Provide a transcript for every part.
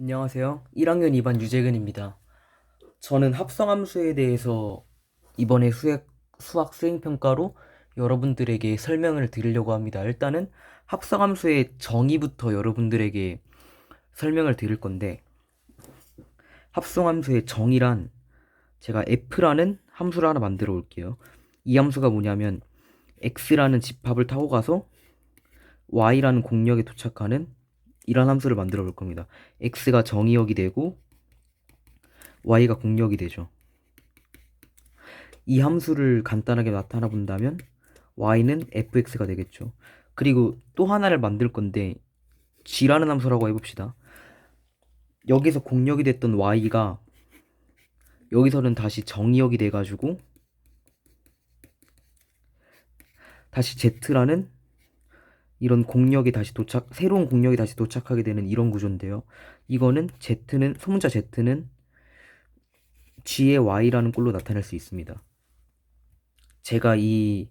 안녕하세요. 1학년 2반 유재근입니다. 저는 합성함수에 대해서 이번에 수학, 수학 수행평가로 여러분들에게 설명을 드리려고 합니다. 일단은 합성함수의 정의부터 여러분들에게 설명을 드릴 건데, 합성함수의 정의란 제가 f라는 함수를 하나 만들어 올게요. 이 함수가 뭐냐면 x라는 집합을 타고 가서 y라는 공역에 도착하는 이런 함수를 만들어 볼 겁니다. x가 정의역이 되고 y가 공역이 되죠. 이 함수를 간단하게 나타나 본다면 y는 fx가 되겠죠. 그리고 또 하나를 만들 건데 g라는 함수라고 해봅시다. 여기서 공역이 됐던 y가 여기서는 다시 정의역이 돼가지고 다시 z라는 이런 공역이 다시 도착, 새로운 공역이 다시 도착하게 되는 이런 구조인데요. 이거는 Z는, 소문자 Z는 G의 Y라는 꼴로 나타낼 수 있습니다. 제가 이,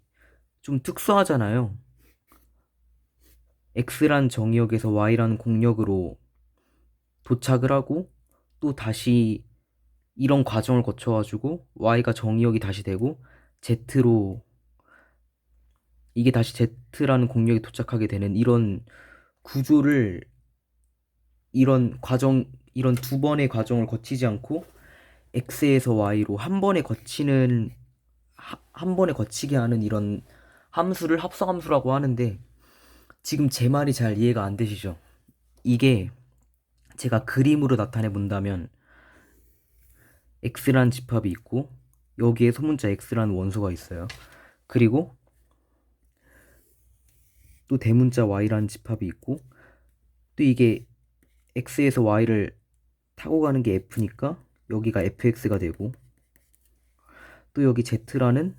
좀 특수하잖아요. X란 정의역에서 Y라는 공역으로 도착을 하고 또 다시 이런 과정을 거쳐가지고 Y가 정의역이 다시 되고 Z로 이게 다시 Z라는 공역에 도착하게 되는 이런 구조를 이런 과정 이런 두 번의 과정을 거치지 않고 X에서 Y로 한 번에 거치는 하- 한 번에 거치게 하는 이런 함수를 합성함수라고 하는데 지금 제 말이 잘 이해가 안 되시죠? 이게 제가 그림으로 나타내 본다면 X라는 집합이 있고 여기에 소문자 X라는 원소가 있어요. 그리고 또 대문자 y라는 집합이 있고 또 이게 x에서 y를 타고 가는 게 f니까 여기가 fx가 되고 또 여기 z라는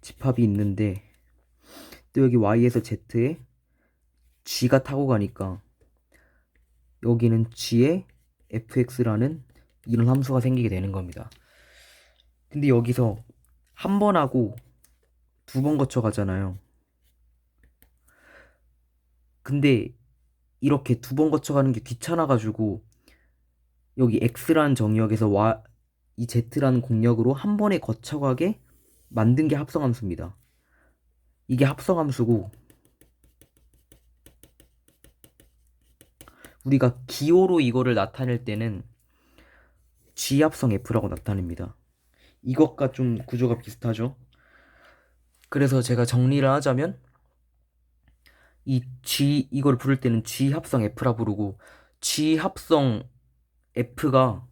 집합이 있는데 또 여기 y에서 z에 g가 타고 가니까 여기는 g에 fx라는 이런 함수가 생기게 되는 겁니다. 근데 여기서 한 번 하고 두 번 거쳐 가잖아요. 근데 이렇게 두 번 거쳐가는 게 귀찮아가지고 여기 x라는 정역에서 y, 이 z라는 공역으로 한 번에 거쳐가게 만든 게 합성함수입니다. 이게 합성함수고 우리가 기호로 이거를 나타낼 때는 g 합성 f라고 나타냅니다. 이것과 좀 구조가 비슷하죠? 그래서 제가 정리를 하자면 이 G 이걸 부를 때는 G 합성 F라 부르고 G 합성 F가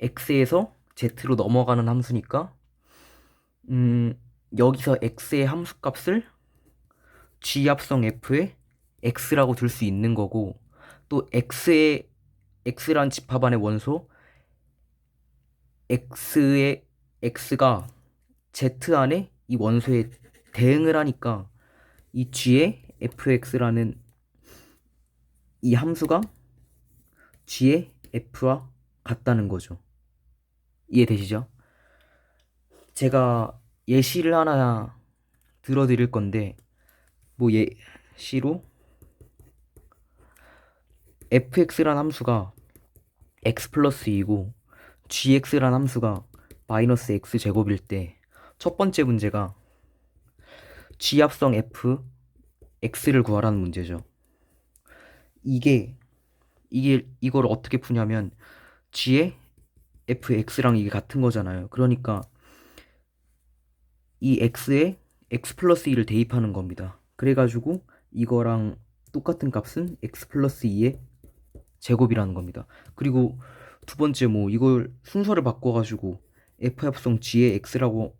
X에서 Z로 넘어가는 함수니까 음 여기서 X의 함수값을 G 합성 F에 X라고 둘수 있는 거고 또 X의 X란 집합 안의 원소 X의 X가 Z 안에 이 원소에 대응을 하니까 이 G의 fx라는 이 함수가 g의 f와 같다는 거죠. 이해되시죠? 제가 예시를 하나 들어드릴 건데 뭐 예시로 fx란 함수가 x 플러스 2고 gx란 함수가 마이너스 x 제곱일 때 첫 번째 문제가 g 합성 f x를 구하라는 문제죠. 이게 이게 이걸 어떻게 푸냐면 g의 fx랑 이게 같은 거잖아요. 그러니까 이 x에 x 플러스 2를 대입하는 겁니다. 그래가지고 이거랑 똑같은 값은 x 플러스 2의 제곱이라는 겁니다. 그리고 두 번째 뭐 이걸 순서를 바꿔가지고 f 합성 g의 x라고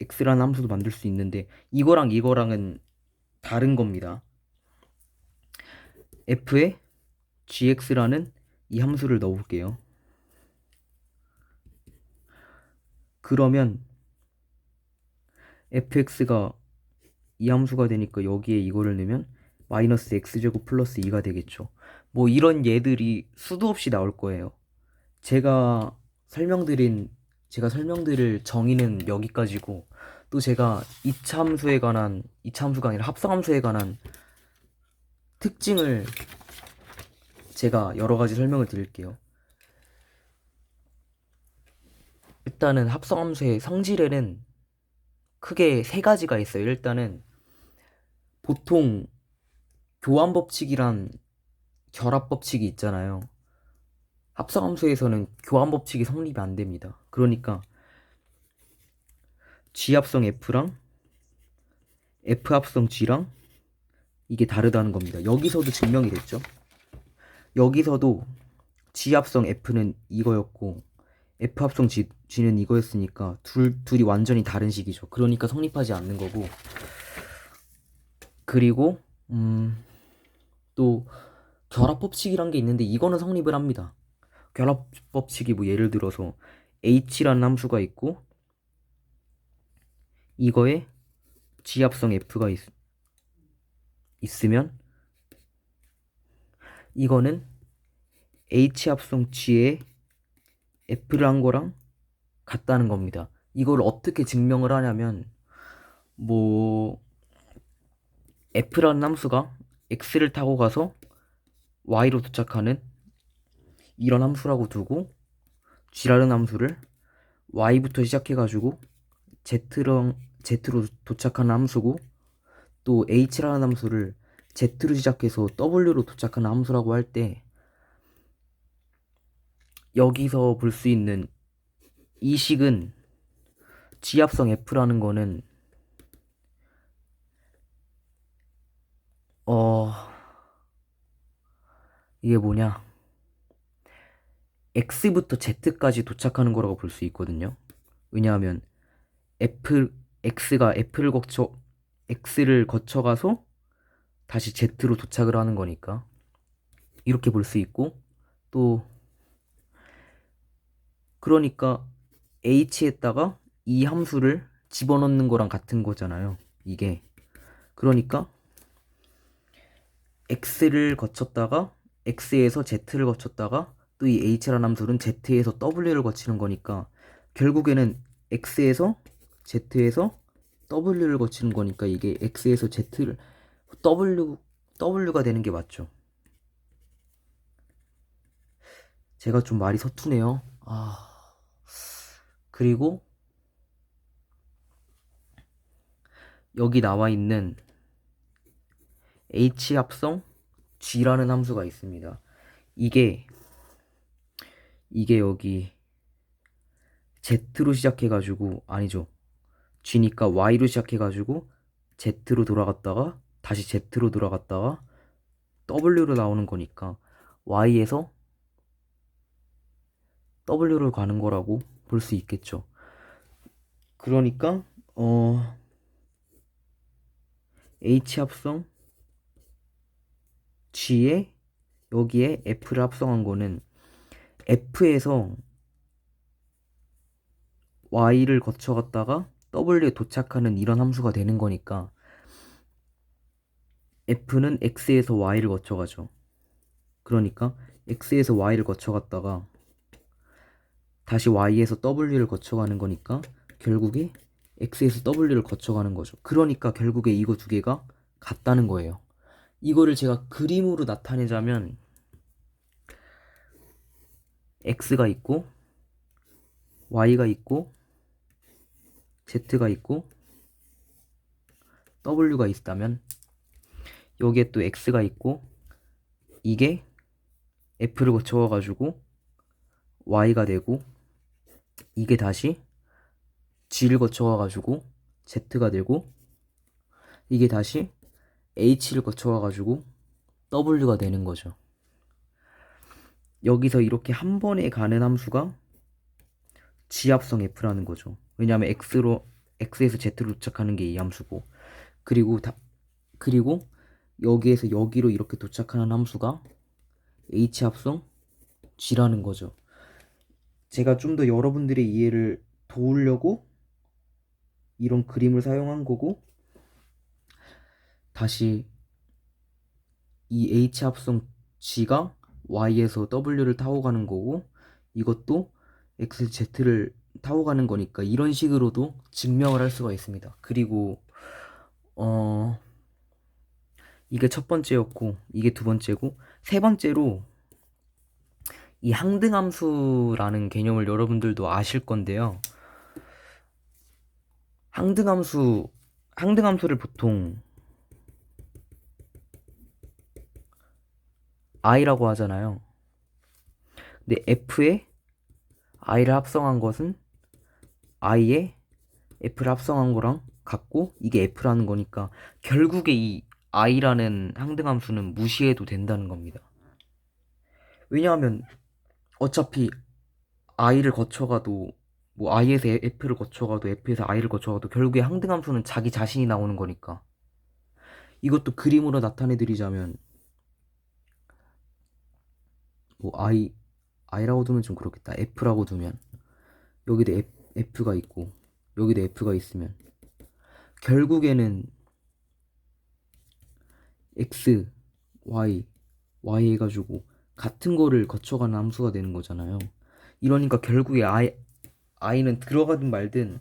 x라는 함수도 만들 수 있는데 이거랑 이거랑은 다른 겁니다. f에 gx라는 이 함수를 넣어볼게요. 그러면 fx가 이 함수가 되니까 여기에 이거를 넣으면 마이너스 x제곱 플러스 2가 되겠죠. 뭐 이런 예들이 수도 없이 나올 거예요. 제가 설명드린 제가 설명드릴 정의는 여기까지고 또 제가 이차함수에 관한 이차함수가 아니라 합성함수에 관한 특징을 제가 여러 가지 설명을 드릴게요. 일단은 합성함수의 성질에는 크게 세 가지가 있어요. 일단은 보통 교환 법칙이란 결합 법칙이 있잖아요. 합성함수에서는 교환 법칙이 성립이 안 됩니다. 그러니까 G 합성 F랑 F 합성 G랑 이게 다르다는 겁니다. 여기서도 증명이 됐죠. 여기서도 G 합성 F는 이거였고 F 합성 G, G는 이거였으니까 둘, 둘이 완전히 다른 식이죠. 그러니까 성립하지 않는 거고 그리고 음, 또 결합 법칙이란 게 있는데 이거는 성립을 합니다. 결합 법칙이 뭐 예를 들어서 H라는 함수가 있고 이거에 합성 F가 있, 있으면 이거는 H 합성 G에 F를 한 거랑 같다는 겁니다. 이걸 어떻게 증명을 하냐면 뭐 F라는 함수가 X를 타고 가서 Y로 도착하는 이런 함수라고 두고 G라는 함수를 Y부터 시작해가지고 Z랑 Z로 도착하는 함수고 또 H라는 함수를 Z로 시작해서 W로 도착하는 함수라고 할 때 여기서 볼 수 있는 이 식은 G합성 F라는 거는 어 이게 뭐냐 X부터 Z까지 도착하는 거라고 볼 수 있거든요. 왜냐하면 F X가 F를 거쳐 X를 거쳐가서 다시 Z로 도착을 하는 거니까 이렇게 볼 수 있고 또 그러니까 H에다가 이 함수를 집어넣는 거랑 같은 거잖아요. 이게 그러니까 X를 거쳤다가 X에서 Z를 거쳤다가 또 이 H라는 함수는 Z에서 W를 거치는 거니까 결국에는 X에서 Z에서 W를 거치는 거니까 이게 X에서 Z를 W W가 되는 게 맞죠. 제가 좀 말이 서투네요. 아 그리고 여기 나와 있는 H 합성 G라는 함수가 있습니다. 이게 이게 여기 Z로 시작해가지고 아니죠. G니까 Y로 시작해가지고 Z로 돌아갔다가 다시 Z로 돌아갔다가 W로 나오는 거니까 Y에서 W로 가는 거라고 볼 수 있겠죠. 그러니까 어 H 합성 G에 여기에 F를 합성한 거는 F에서 Y를 거쳐갔다가 W에 도착하는 이런 함수가 되는 거니까 F는 X에서 Y를 거쳐가죠. 그러니까 X에서 Y를 거쳐갔다가 다시 Y에서 W를 거쳐가는 거니까 결국에 X에서 W를 거쳐가는 거죠. 그러니까 결국에 이거 두 개가 같다는 거예요. 이거를 제가 그림으로 나타내자면 X가 있고 Y가 있고 Z가 있고 W가 있다면 여기에 또 X가 있고 이게 F를 거쳐가 가지고 Y가 되고 이게 다시 G를 거쳐가 가지고 Z가 되고 이게 다시 H를 거쳐가 가지고 W가 되는 거죠. 여기서 이렇게 한 번에 가는 함수가 G합성 F라는 거죠. 왜냐하면 X로 X에서 Z로 도착하는 게 이 함수고 그리고 다 그리고 여기에서 여기로 이렇게 도착하는 함수가 H 합성 G라는 거죠. 제가 좀 더 여러분들의 이해를 도우려고 이런 그림을 사용한 거고 다시 이 H 합성 G가 Y에서 W를 타고 가는 거고 이것도 X, Z를 타고 가는 거니까 이런 식으로도 증명을 할 수가 있습니다. 그리고 어 이게 첫 번째였고 이게 두 번째고 세 번째로 이 항등함수라는 개념을 여러분들도 아실 건데요. 항등함수, 항등함수를 보통 i라고 하잖아요. 근데 f에 i를 합성한 것은 i에 f를 합성한 거랑 같고 이게 f라는 거니까 결국에 이 i라는 항등함수는 무시해도 된다는 겁니다. 왜냐하면 어차피 i를 거쳐가도 뭐 i에서 f를 거쳐가도 f에서 i를 거쳐가도 결국에 항등함수는 자기 자신이 나오는 거니까 이것도 그림으로 나타내 드리자면 뭐 i i라고 두면 좀 그렇겠다 f라고 두면 여기도 F, f가 있고 여기도 f가 있으면 결국에는 x y y 해가지고 같은 거를 거쳐가는 함수가 되는 거잖아요. 이러니까 결국에 i i는 들어가든 말든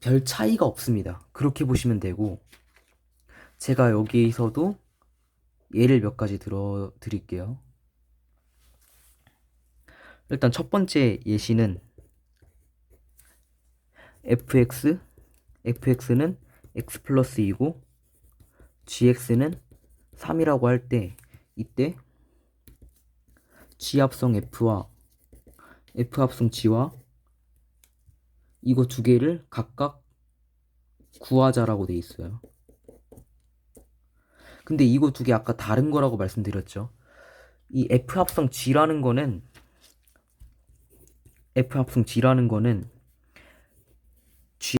별 차이가 없습니다. 그렇게 보시면 되고 제가 여기서도 예를 몇 가지 들어 드릴게요. 일단 첫 번째 예시는 fx fx는 x 플러스 2고 gx는 3이라고 할 때 이때 g 합성 f와 f 합성 g와 이거 두 개를 각각 구하자라고 돼 있어요. 근데 이거 두 개 아까 다른 거라고 말씀드렸죠. 이 f 합성 g라는 거는 f 합성 g라는 거는